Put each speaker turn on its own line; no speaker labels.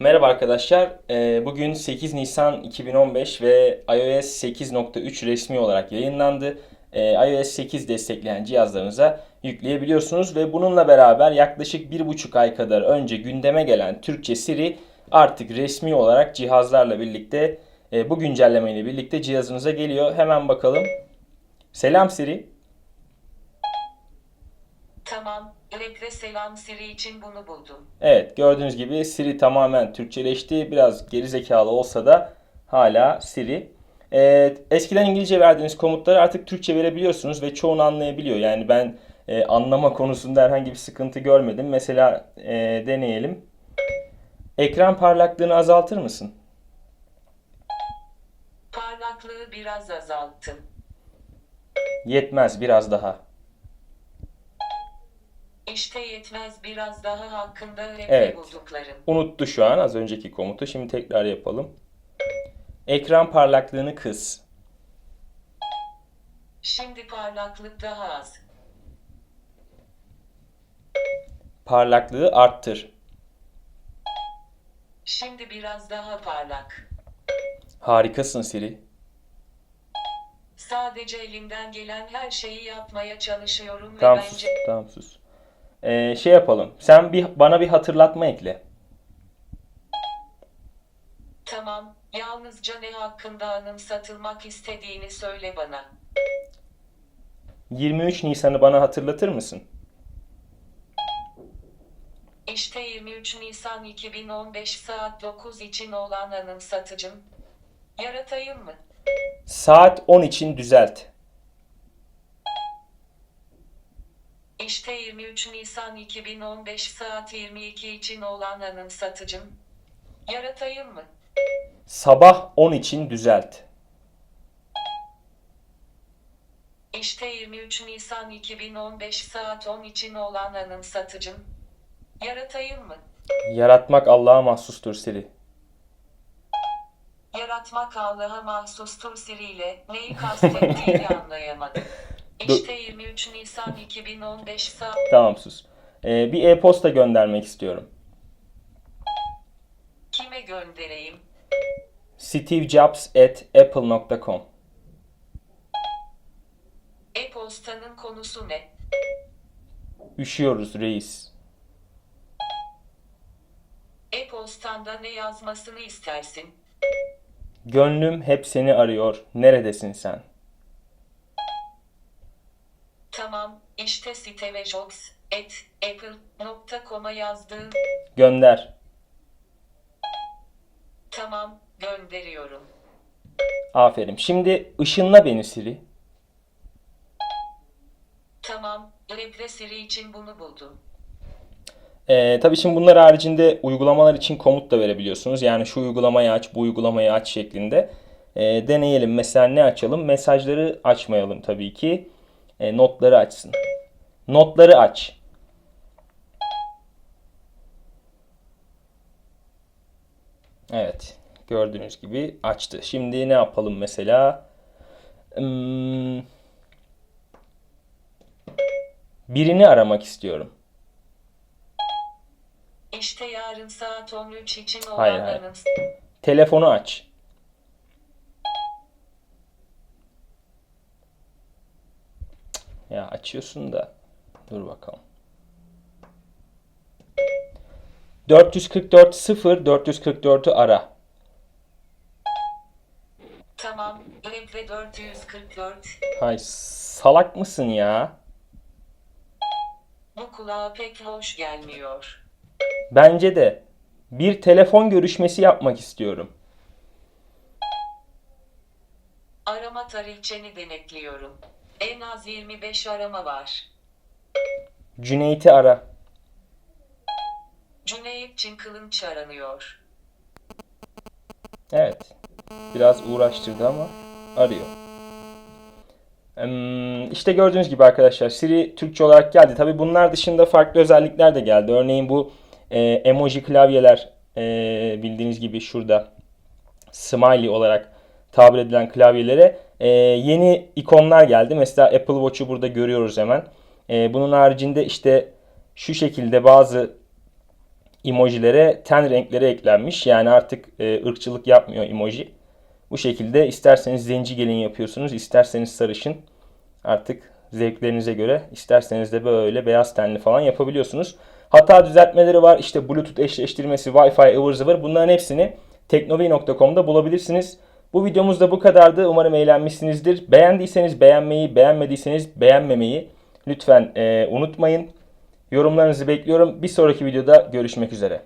Merhaba arkadaşlar. Ee, Bugün 8 Nisan 2015 ve iOS 8.3 resmi olarak yayınlandı. Ee, iOS 8 destekleyen cihazlarınıza yükleyebiliyorsunuz ve bununla beraber yaklaşık bir buçuk ay kadar önce gündeme gelen Türkçe Siri artık resmi olarak cihazlarla birlikte e, bu güncelleme ile birlikte cihazınıza geliyor. Hemen bakalım. Selam Siri.
Tamam, Rekre selam Siri için bunu buldum.
Evet gördüğünüz gibi Siri tamamen Türkçeleşti. Biraz gerizekalı olsa da hala Siri. Ee, eskiden İngilizce verdiğiniz komutları artık Türkçe verebiliyorsunuz ve çoğunu anlayabiliyor. Yani ben e, anlama konusunda herhangi bir sıkıntı görmedim. Mesela e, deneyelim. Ekran parlaklığını azaltır mısın?
Parlaklığı biraz azalttım.
Yetmez biraz daha.
İşte yetmez biraz daha hakkında
Evet.
bulduklarım.
Unuttu şu an az önceki komutu. Şimdi tekrar yapalım. Ekran parlaklığını kıs.
Şimdi parlaklık daha az.
Parlaklığı arttır.
Şimdi biraz daha parlak.
Harikasın Siri.
Sadece elimden gelen her şeyi yapmaya çalışıyorum ve
Tamam sus.
bence
Tamam sus. Ee, şey yapalım. Sen bir bana bir hatırlatma ekle.
tamam, yalnızca ne hakkında anımsatılmak istediğini söyle bana.
23 Nisan'ı bana hatırlatır mısın?
İşte 23 Nisan 2015 saat 9 için olan anımsatıcım. Yaratayım mı?
Saat 10 için düzelt.
İşte 23 Nisan 2015 saat 22 için olan anımsatıcım. Yaratayım mı?
Sabah 10 için düzelt.
İşte 23 Nisan 2015 saat 10 için olan anımsatıcım. Yaratayım mı?
Yaratmak Allah'a mahsustur Siri.
Yaratmak Allah'a mahsustur Siri ile neyi kastettiğini anlayamadım. İşte 23 Nisan 2015 saat
Tamam sus. Ee, bir e-posta göndermek istiyorum.
kime göndereyim?
stevejobs at apple.com
E-postanın konusu ne?
Üşüyoruz reis.
E-postanda ne yazmasını istersin?
Gönlüm hep seni arıyor. Neredesin sen?
Tamam, stevejobs at apple.com'a yazdığım.
Gönder.
Tamam, gönderiyorum.
Aferin. Şimdi ışınla beni Siri.
Tamam, Repre Siri için bunu buldum.
Ee, tabii şimdi bunlar haricinde uygulamalar için komut da verebiliyorsunuz. Yani şu uygulamayı aç, bu uygulamayı aç şeklinde. Ee, deneyelim. Mesela ne açalım? Mesajları açmayalım tabii ki. Ee, notları açsın. Notları aç. Evet. Gördüğünüz gibi açtı. Şimdi ne yapalım mesela? Hmm, birini aramak istiyorum.
İşte yarın saat 13 için
Hayır, hayır. Telefonu aç. Ya açıyorsun da. Dur bakalım. 444 0 444'ü ara.
Tamam, Repre 444.
Hay salak mısın ya?
Bu kulağa pek hoş gelmiyor.
Bence de bir telefon görüşmesi yapmak istiyorum.
Arama tarihçeni denetliyorum. En az 25 arama var.
Cüneyt'i ara.
Cüneyt Çinkılınç aranıyor.
Evet. Biraz uğraştırdı ama arıyor. İşte gördüğünüz gibi arkadaşlar Siri Türkçe olarak geldi. Tabi bunlar dışında farklı özellikler de geldi. Örneğin bu e, emoji klavyeler e, bildiğiniz gibi şurada smiley olarak tabir edilen klavyelere e, yeni ikonlar geldi. Mesela Apple Watch'u burada görüyoruz hemen. E, bunun haricinde işte şu şekilde bazı emojilere ten renkleri eklenmiş. Yani artık e, ırkçılık yapmıyor emoji. Bu şekilde isterseniz zenci gelin yapıyorsunuz, isterseniz sarışın. Artık zevklerinize göre isterseniz de böyle beyaz tenli falan yapabiliyorsunuz. Hata düzeltmeleri var. İşte Bluetooth eşleştirmesi, Wi-Fi ıvır zıvır. Bunların hepsini teknovi.com'da bulabilirsiniz. Bu videomuz da bu kadardı. Umarım eğlenmişsinizdir. Beğendiyseniz beğenmeyi, beğenmediyseniz beğenmemeyi lütfen e, unutmayın. Yorumlarınızı bekliyorum. Bir sonraki videoda görüşmek üzere.